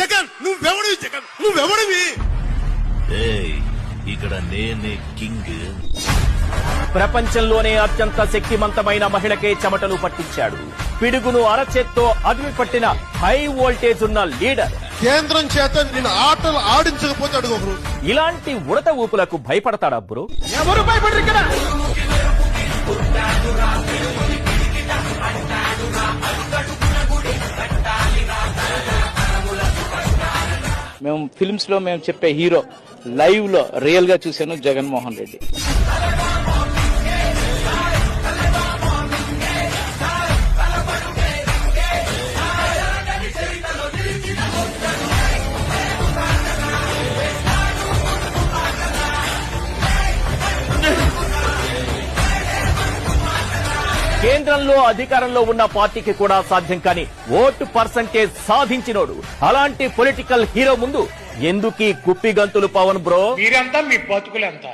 జగన్ నువ్వెవడివి జగన్? నువ్వెవడివి? ఏయ్ ఇక్కడ నేనే కింగ్. ప్రపంచంలోనే అత్యంత శక్తిమంతమైన మహిళకే చెమటలు పట్టించాడు. పిడుగును అరచేత్తో అదిమి పట్టిన హై వోల్టేజ్ ఉన్న లీడర్. కేంద్రం చేత నేను ఆటలు ఆడించకపోతే అడుగు ఒకరు. ఇలాంటి ఉడత ఊపులకు భయపడతాడా బ్రో? ఎవరు భయపడరు ఇక్కడ? మేము ఫిల్మ్స్లో మేము చెప్పే హీరో లైవ్లో రియల్గా చూశాను జగన్మోహన్ రెడ్డి. కేంద్రంలో అధికారంలో ఉన్న పార్టీకి కూడా సాధ్యం కాని ఓటు పర్సంటేజ్ సాధించినోడు. అలాంటి పొలిటికల్ హీరో ముందు ఎందుకీ గుప్పి గంతులు పవన్ బ్రో? మీరంతా మీ బతుకులంతా.